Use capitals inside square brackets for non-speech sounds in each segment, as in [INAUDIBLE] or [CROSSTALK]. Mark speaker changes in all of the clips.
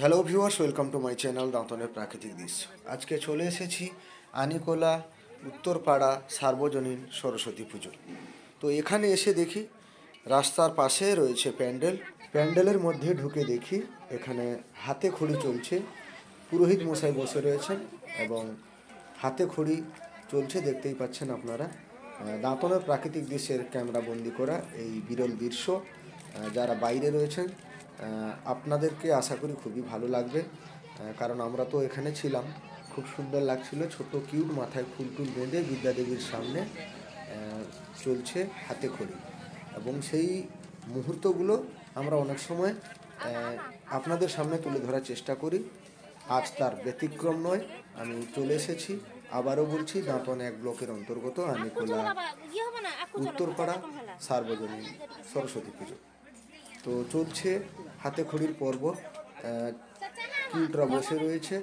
Speaker 1: Hello viewers welcome to my channel দাঁতনের প্রাকৃতিক দৃশ্য আজকে চলে এসেছি আনিকোলা উত্তরপাড়া সার্বজনীন সরস্বতী পুজো। তো এখানে এসে দেখি রাস্তার পাশে রয়েছে প্যান্ডেল। প্যান্ডেলের মধ্যে ঢুকে দেখি এখানে হাতে খড়ি চলছে। পুরোহিত মশাই বসে রয়েছেন এবং হাতে খড়ি চলছে, দেখতেই পাচ্ছেন আপনারা। দাঁতনের প্রাকৃতিক দৃশ্যের ক্যামেরা বন্দি করা এই বিরল দৃশ্য। যারা বাইরে রয়েছেন আপনাদেরকে আশা করি খুবই ভালো লাগবে কারণ আমরা তো এখানে ছিলাম। খুব সুন্দর লাগছিল ছোট কিউট মাথায় ফুল টুল বেঁধে বিদ্যাদেবীর সামনে চলছে হাতে খড়ি। এবং সেই মুহূর্তগুলো আমরা অনেক সময় আপনাদের সামনে তুলে ধরার চেষ্টা করি। আজ তার ব্যতিক্রম নয় আমি চলে এসেছি। আবারও বলছি দাঁতন এক ব্লকের অন্তর্গত আমি আনিকোলা উত্তরপাড়া সার্বজনীন সরস্বতী পুজো। তো চলছে হাতে খড়ির পর্ব কিউটরা বসে রয়েছে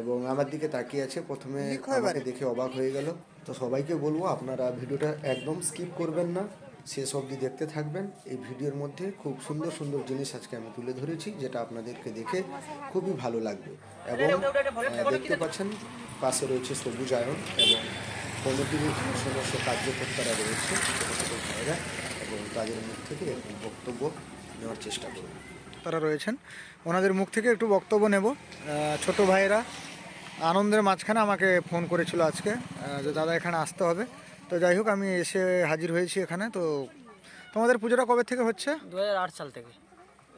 Speaker 1: এবং আমার দিকে তাকিয়ে আছে। প্রথমে আমাকে দেখে অবাক হয়ে গেল। তো সবাইকে বলব আপনারা ভিডিওটা একদম স্কিপ করবেন না শেষ অবধি দেখতে থাকবেন। এই ভিডিওর মধ্যে খুব সুন্দর সুন্দর জিনিস আজকে আমি তুলে ধরেছি যেটা আপনাদেরকে দেখে খুবই ভালো লাগবে। এবং দেখতে পাচ্ছেন পাশে রয়েছে সবুজ আয়ন এবং কমিটির সমস্ত কার্যকর্তারা রয়েছে। এবং তাদের মুখ থেকে একটু বক্তব্য নেওয়ার চেষ্টা করব।
Speaker 2: তারা রয়েছেন। ওনাদের মুখ থেকে একটু বক্তব্য নেব। ছোট ভাইয়েরা আনন্দের মাঝখানে আমাকে ফোন করেছিল আজকে যে দাদা এখানে আসতে হবে। তো যাই হোক আমি এসে হাজির হয়েছি এখানে। তো তোমাদের পুজোটা কবে থেকে হচ্ছে?
Speaker 3: দু হাজার আট সাল থেকে।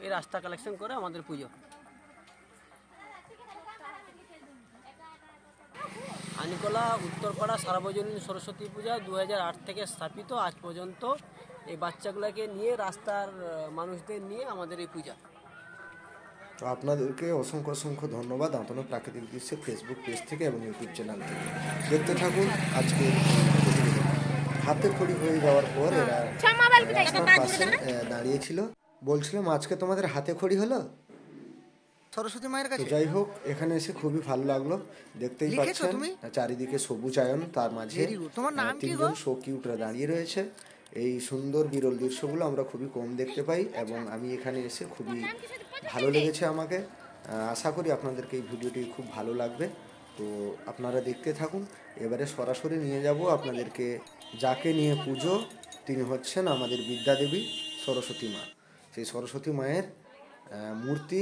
Speaker 3: এই রাস্তা কালেকশন করে আমাদের পুজো। আনিকোলা উত্তরপাড়া সার্বজনীন সরস্বতী পূজা দু হাজার আট থেকে স্থাপিত আজ পর্যন্ত। এই বাচ্চাগুলোকে নিয়ে রাস্তার মানুষদের নিয়ে আমাদের এই পূজা।
Speaker 1: তো আপনাদেরকে অসংখ্য অসংখ্য ধন্যবাদ আপনার প্রাকৃতিক দৃশ্যে ফেসবুক পেজ থেকে এবং ইউটিউব চ্যানেল থেকে। দেখতে থাকুন আজকে। হাতে খড়ি হয়ে যাওয়ার পর এরা রাস্তার পাশে দাঁড়িয়েছিল। বলছিলাম আজকে তোমাদের হাতে খড়ি হলো?
Speaker 2: সরস্বতী মায়ের কাছে?
Speaker 1: যাই হোক এখানে এসে খুবই ভালো লাগল। দেখতেই পাচ্ছেন
Speaker 2: তুমি?
Speaker 1: চারিদিকে সবুজায়ন তার মাঝে
Speaker 2: তোমার নাম কি গো?
Speaker 1: তিনজন শো কিউটরা দাঁড়িয়ে রয়েছে। এই সুন্দর বিরল দৃশ্যগুলো আমরা খুবই কম দেখতে পাই এবং আমি এখানে এসে খুবই ভালো লেগেছে আমাকে। আশা করি আপনাদেরকে এই ভিডিওটি খুব ভালো লাগবে। তো আপনারা দেখতে থাকুন। এবারে সরাসরি নিয়ে যাব আপনাদেরকে যাকে নিয়ে পুজো, তিনি হচ্ছেন আমাদের বিদ্যাদেবী সরস্বতী মা। সেই সরস্বতী মায়ের মূর্তি,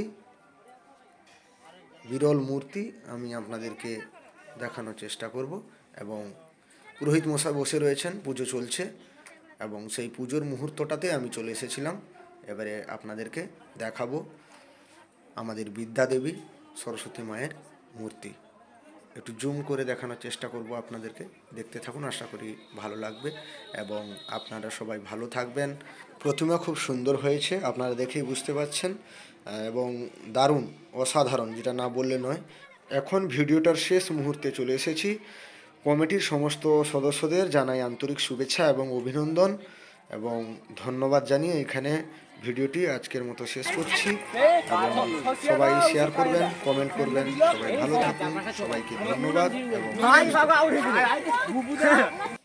Speaker 1: বিরল মূর্তি আমি আপনাদেরকে দেখানোর চেষ্টা করব এবং পুরোহিত মশাই বসে রয়েছেন, পুজো চলছে। এবং সেই পুজোর মুহূর্তটাতে আমি চলে এসেছিলাম। এবারে আপনাদেরকে দেখাবো আমাদের বিদ্যাদেবী সরস্বতী মায়ের মূর্তি। একটু জুম করে দেখানোর চেষ্টা করব আপনাদেরকে। দেখতে থাকুন, আশা করি ভালো লাগবে এবং আপনারা সবাই ভালো থাকবেন। প্রতিমা খুব সুন্দর হয়েছে, আপনারা দেখেই বুঝতে পারছেন। এবং দারুণ, অসাধারণ, যেটা না বললে নয়। এখন ভিডিওটার শেষ মুহূর্তে চলে এসেছি। কমিটির সমস্ত সদস্যদের জানাই আন্তরিক শুভেচ্ছা এবং অভিনন্দন এবং ধন্যবাদ জানিয়ে এখানে ভিডিওটি আজকের মতো শেষ করছি এবং সবাই শেয়ার করবেন কমেন্ট করবেন সবাই ভালো থাকুন সবাইকে ধন্যবাদ এবং [LAUGHS]